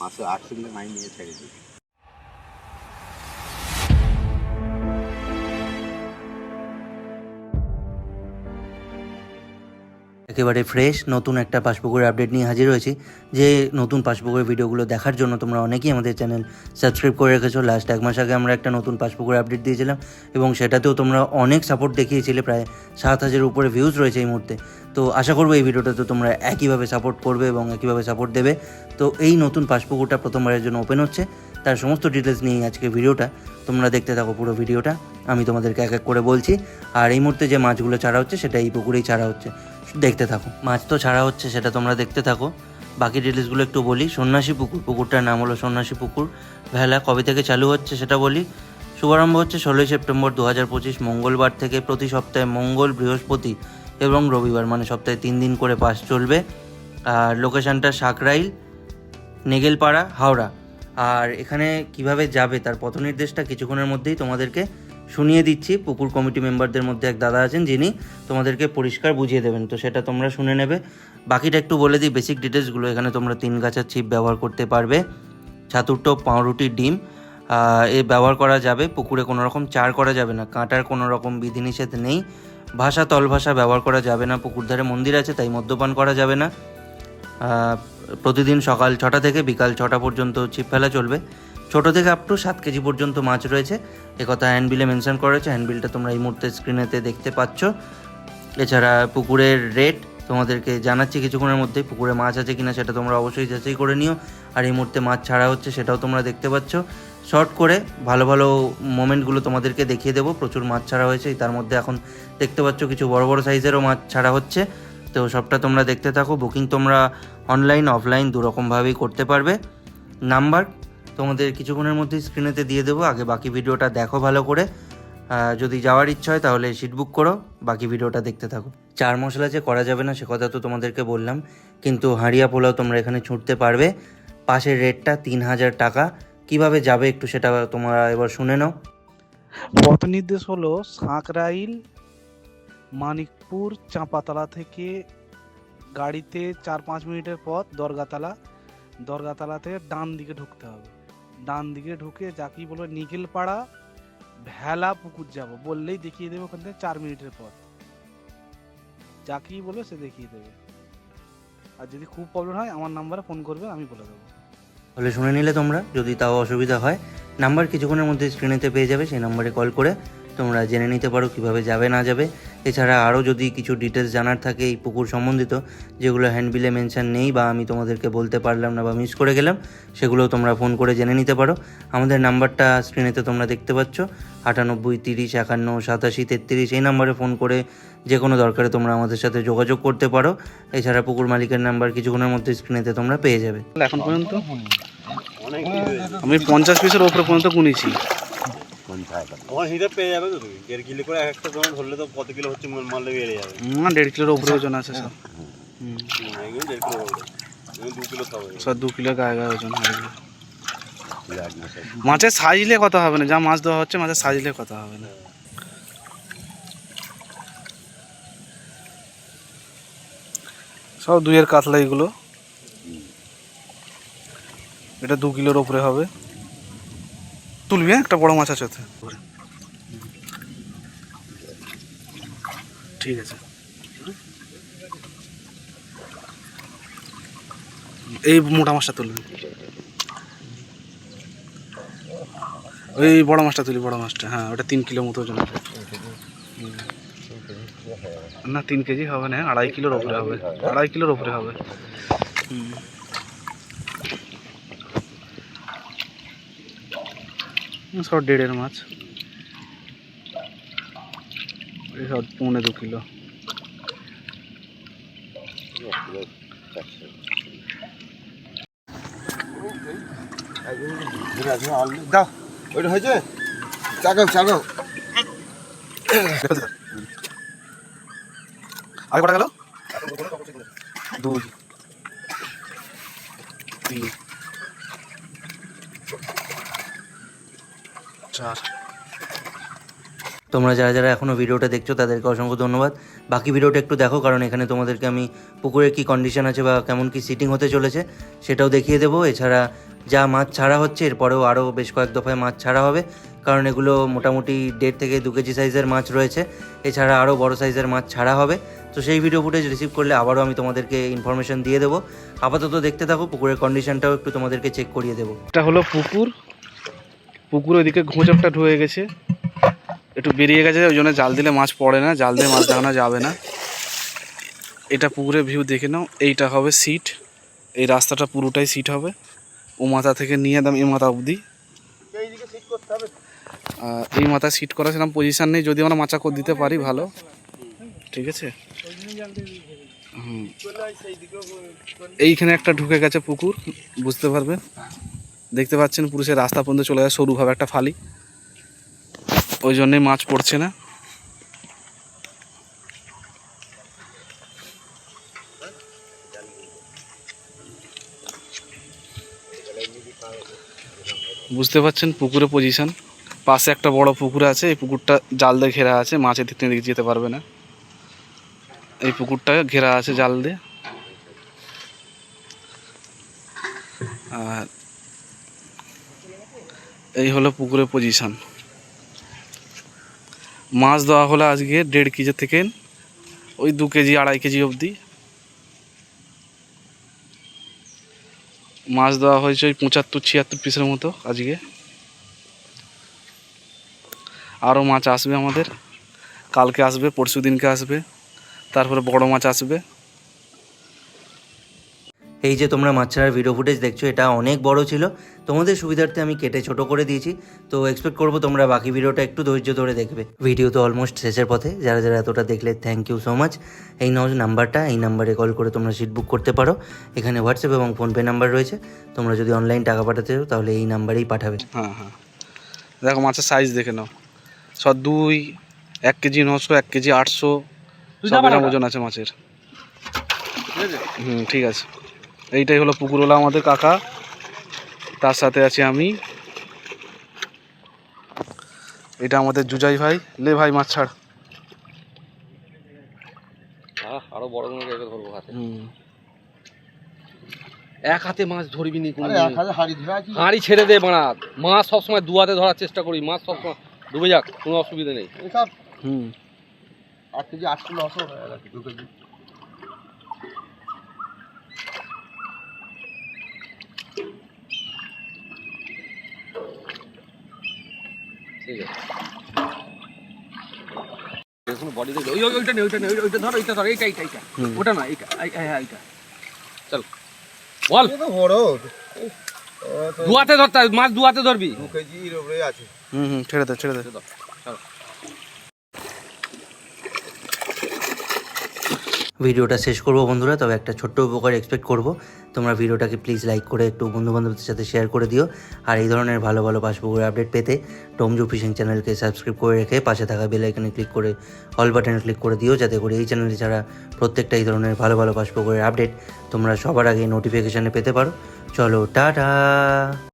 মাসে আটশো কিলো মাছ নিয়ে ছেড়েছি একেবারে ফ্রেশ নতুন একটা পাসপুকুরের আপডেট নিয়ে হাজির হয়েছি। যে নতুন পাসপুকুরের ভিডিওগুলো দেখার জন্য তোমরা অনেকেই আমাদের চ্যানেল সাবস্ক্রাইব করে রেখেছো। লাস্ট এক মাস আগে আমরা একটা নতুন পাসপুকুরের আপডেট দিয়েছিলাম এবং সেটাতেও তোমরা অনেক সাপোর্ট দেখিয়েছিলে। প্রায় সাত হাজারের উপরে ভিউজ রয়েছে এই মুহূর্তে। তো আশা করব এই ভিডিওটাতে তোমরা একইভাবে সাপোর্ট করবে এবং একইভাবে সাপোর্ট দেবে। তো এই নতুন পাসপুকুরটা প্রথমবারের জন্য ওপেন হচ্ছে। তার সমস্ত ডিটেলস নিয়ে আজকে ভিডিওটা, তোমরা দেখতে থাকো পুরো ভিডিওটা। আমি তোমাদেরকে এক এক করে বলছি। আর এই মুহূর্তে যে মাছগুলো ছাড়া হচ্ছে, সেটা এই পুকুরেই ছাড়া হচ্ছে। দেখতে থাকো। মাছ তো ছাড়া হচ্ছে, সেটা তোমরা দেখতে থাকো। বাকি ডিটেলসগুলো একটু বলি। সন্ন্যাসী পুকুর, পুকুরটার নাম হলো সন্ন্যাসী পুকুর। ভেলা কবে থেকে চালু হচ্ছে সেটা বলি। শুভারম্ভ হচ্ছে ষোলোই সেপ্টেম্বর দু হাজার পঁচিশ মঙ্গলবার থেকে প্রতি সপ্তাহে মঙ্গল বৃহস্পতি এবং রবিবার মানে সপ্তাহে তিন দিন করে পাস চলবে। আর লোকেশানটা সাকরাইল, নেগেলপাড়া, হাওড়া। আর এখানে কীভাবে যাবে তার পথ নির্দেশটা কিছুক্ষণের মধ্যেই তোমাদেরকে শুনিয়ে দিচ্ছি। পুকুর কমিটি মেম্বারদের মধ্যে এক দাদা আছেন, যিনি তোমাদেরকে পরিষ্কার বুঝিয়ে দেবেন। তো সেটা তোমরা শুনে নেবে। বাকিটা একটু বলে দিই বেসিক ডিটেলসগুলো এখানে তোমরা তিন গাছার ছিপ ব্যবহার করতে পারবে। ছাতুর টোপ, পাউরুটি, ডিম এ ব্যবহার করা যাবে। পুকুরে কোনো রকম চার করা যাবে না। কাঁটার কোনো রকম বিধিনিষেধ নেই। ভাষা তল ভাষা ব্যবহার করা যাবে না, পুকুর ধারে মন্দির আছে তাই মদ্যপান করা যাবে না। প্রতিদিন সকাল ছটা থেকে বিকাল ছটা পর্যন্ত ছিপ ফেলা চলবে। ছোট থেকে আপ টু সাত কেজি পর্যন্ত মাছ রয়েছে। একথা হ্যান্ডবিলে মেনশন করা হয়েছে। হ্যান্ডবিলটা তোমরা এই মুহূর্তে স্ক্রিনেতে দেখতে পাচ্ছ। এছাড়া পুকুরের রেট তোমাদেরকে জানাচ্ছি কিছুক্ষণের মধ্যে, পুকুরে মাছ আছে কিনা সেটা তোমরা অবশ্যই যাচাই করে নিও। আর এই মুহূর্তে মাছ ছাড়া হচ্ছে সেটাও তোমরা দেখতে পাচ্ছ। শর্ট করে ভালো ভালো মোমেন্টগুলো তোমাদেরকে দেখিয়ে দেবো। প্রচুর মাছ ছাড়া হয়েছে, তার মধ্যে এখন দেখতে পাচ্ছ কিছু বড় বড় সাইজেরও মাছ ছাড়া হচ্ছে। তো সবটা তোমরা দেখতে থাকো, বুকিং তোমরা অনলাইন, অফলাইন দুরকমভাবেই করতে পারবে। নাম্বার তোমাদের কিছুক্ষণের মধ্যেই স্ক্রিনেতে দিয়ে দেবো, আগে বাকি ভিডিওটা দেখো ভালো করে। যদি যাওয়ার ইচ্ছা হয় তাহলে সিট বুক করো, বাকি ভিডিওটা দেখতে থাকো। চার মশলা যে করা যাবে না সে কথা তো তোমাদেরকে বললাম, কিন্তু হাঁড়িয়া পোলাও তোমরা এখানে ছুটতে পারবে। পাশের রেটটা তিন হাজার টাকা কীভাবে যাবে একটু সেটা তোমরা এবার শুনে নাও। পথ নির্দেশ হলো সাঁকরাইল, মানিকপুর, চাঁপাতলা থেকে গাড়িতে চার পাঁচ মিনিটের পথ, দরগাতলা। দরগাতলা থেকে ডান দিকে ঢুকতে হবে। ডান দিকে ঢুকে যাকেই বলবে নিখিলপাড়া, ভেলা পুকুর যাব। বললেই দেখিয়ে দেবে ওখান থেকে চার মিনিটের পথ। যাকেই বলবে সে দেখিয়ে দেবে। আর যদি খুব প্রবলেম হয়, আমার নাম্বারে ফোন করবে, আমি বলে দেবো। তাহলে শুনে নিলে তোমরা, যদি তাও অসুবিধা হয়। নাম্বার কিছুক্ষণের মধ্যে স্ক্রিনেতে পেয়ে যাবে, সেই নাম্বারে কল করে তোমরা জেনে নিতে পারো কীভাবে যাবে, না যাবে। এছাড়া আরও যদি কিছু ডিটেলস জানার থাকে এই পুকুর সম্বন্ধিত, যেগুলো হ্যান্ডবিলে মেনশন নেই বা আমি তোমাদেরকে বলতে পারলাম না বা মিস করে গেলাম, সেগুলো তোমরা ফোন করে জেনে নিতে পারো। আমাদের নাম্বারটা স্ক্রিনেতে তোমরা দেখতে পাচ্ছ, আটানব্বই, তিরিশ, একান্ন, সাতাশি, তেত্রিশ, এই নাম্বারে ফোন করে যে কোনো দরকারে তোমরা আমাদের সাথে যোগাযোগ করতে পারো। এছাড়া পুকুর মালিকের নাম্বার কিছুক্ষণের মধ্যে স্ক্রিনেতে তোমরা পেয়ে যাবে। এখন পর্যন্ত? আমি পঞ্চাশ পিসের ওপরে পর্যন্ত গুনেছি। তোমার হিসাব পেয়ে যাবে তো তুমি দেড় কিলো করে এক একটা তোমার ধরলে তো কত কিলো হচ্ছে মারলে বেড়ে যাবে। না দেড় কিলোর ওপরে ওজন আছে হুম। দেড় কিলো দু কিলো খাবে। দু কিলো গায়ে গায়ে ওজন হয়ে মাছের সাইজলে কথা হবে না যা মাছ দেওয়া হচ্ছে মাছের সাইজলে কথা হবে না। সব দুইয়ের কাতলা এগুলো। এটা দু কিলোর ওপরে হবে। তুলবি হ্যাঁ? একটা বড় মাছ আছে ওতে। ঠিক আছে। এই মোটা মাছটা তুলবি। ওই বড় মাছটা তুলি, বড় মাছটা। হ্যাঁ ওটা তিন কিলো মতো ওজন না, তিন কেজি হবে না, আড়াই কিলোর ওপরে হবে। আড়াই কিলোর ওপরে হবে। হুম। সব দেড়ের মাছ। সব পৌনে দু কিলো। দাও ওইটা হয়েছে? চাকাও চাকাও আগে কটা গেল? দুই চার তোমরা যারা যারা এখনও ভিডিওটা দেখছ তাদেরকে অসংখ্য ধন্যবাদ। বাকি ভিডিওটা একটু দেখো কারণ এখানে তোমাদেরকে আমি পুকুরের কি কন্ডিশন আছে বা কেমন কি সিটিং হতে চলেছে সেটাও দেখিয়ে দেবো। এছাড়া যা মাছ ছাড়া হচ্ছে এরপরেও আরও বেশ কয়েক দফায় মাছ ছাড়া হবে কারণ এগুলো মোটামুটি দেড় থেকে দু কেজি সাইজের মাছ রয়েছে। এছাড়া আরও বড় সাইজের মাছ ছাড়া হবে। তো সেই ভিডিও ফুটেজ রিসিভ করলে আবারও আমি তোমাদেরকে ইনফরমেশন দিয়ে দেবো। আপাতত দেখতে থাকো পুকুরের কন্ডিশনটাও একটু তোমাদেরকে চেক করিয়ে দেবো। এটা হলো পুকুর পুকুর ওইদিকে ঘোঁচাপটা ঢুয়ে গেছে। একটু বেরিয়ে গেছে, ওই জন্য জাল দিলে মাছ পড়ে না, জাল দিয়ে মাছ দেখানো যাবে না। এটা পুকুরের ভিউ দেখে নাও, এইটা হবে সিট এই রাস্তাটা পুরোটাই সিট হবে। ও মাথা থেকে নিয়ে একদম এ মাথা অবধি। এই মাথা সিট করা সেরকম পজিশান নেই, যদি আমরা মাচা করে দিতে পারি ভালো। ঠিক আছে? হুম। এইখানে একটা ঢুকে গেছে পুকুর, বুঝতে পারবেন দেখতে পাচ্ছেন পুরুষের রাস্তা পর্যন্ত চলে যায় সরুভাবে একটা ফালি। ওই জন্যই মাছ পড়ছে না। বুঝতে পাচ্ছেন পুকুরের পজিশন পাশে একটা বড় পুকুর আছে, এই পুকুরটা জাল দিয়ে ঘেরা আছে মাছ এদিক থেকে যেতে পারবে না। এই পুকুরটা ঘেরা আছে জাল দিয়ে। আর এই হলো পুকুরের পজিশান মাছ দেওয়া হলো আজকে দেড় কেজি থেকে ওই দু কেজি, আড়াই কেজি অবধি। মাছ দেওয়া হয়েছে ওই পঁচাত্তর, ছিয়াত্তর পিসের মতো আজকে। আরও মাছ আসবে আমাদের। কালকে আসবে, পরশু দিনকে আসবে। তারপরে বড় মাছ আসবে। এই যে তোমরা মাছ ছাড়ার ভিডিও ফুটেজ দেখছ এটা অনেক বড় ছিল। তোমাদের সুবিধার্থে আমি কেটে ছোট করে দিয়েছি। তো এক্সপেক্ট করব তোমরা বাকি ভিডিওটা একটু ধৈর্য ধরে দেখবে। ভিডিও তো অলমোস্ট শেষের পথে। যারা যারা এতটা দেখলে থ্যাংক ইউ সো মাচ এই নজ নাম্বারটা এই নাম্বারে কল করে তোমরা সিট বুক করতে পারো। এখানে হোয়াটসঅ্যাপ এবং ফোনপে নাম্বার রয়েছে। তোমরা যদি অনলাইন টাকা পাঠাতে চাও তাহলে এই নাম্বারেই পাঠাবে। হ্যাঁ হ্যাঁ। দেখো মাছের সাইজ দেখে নাও। সব দুই এক কেজি নশো এক কেজি আটশো। সব এরকম ওজন আছে মাছের। হুম ঠিক আছে। এইটাই হলো পুকুরওয়ালা আমাদের কাকা। তার সাথে আছি আমি। এটা আমাদের জুজাই ভাই। লে ভাই মাছ ছাড়। আরও বড় জায়গা ধরবো হাতে। হুম। এক হাতে মাছ ধরবি নি হাঁড়ি ছেড়ে দে মাছ সবসময় ধরার চেষ্টা করি। মাছ সবসময় ডুবে যাক কোনো অসুবিধা নেই। হুম। ঠিক আছে। বডি দেখে ওই ওই- ওইটা নেই ওইটা নেই ওইটা ধর ওইটা ধর এইটা এইটা এইটা। ওটা না এইটা এই- এই- হ্যাঁ এইটা। চল। বল। দু ধরতে মাছ দু হাতে ধরবি হুম হুম ছেড়ে দে ছেড়ে দে। চলো। ভিডিওটা শেষ করব বন্ধুরা তবে একটা ছোট্ট উপকার এক্সপেক্ট করব। তোমরা ভিডিওটাকে প্লিজ লাইক করে একটু বন্ধুবান্ধবদের সাথে শেয়ার করে দিও। আর এই ধরনের ভালো ভালো পাসবুকের আপডেট পেতে টমজু ফিশিং চ্যানেলকে সাবস্ক্রাইব করে রেখে পাশে থাকা বেল ক্লিক করে অল বাটনে ক্লিক করে দিও, যাতে করে এই চ্যানেলে ছাড়া প্রত্যেকটা এই ধরনের ভালো ভালো পাসবুকের আপডেট তোমরা সবার আগে নোটিফিকেশানে পেতে পারো। চলো, টাটা!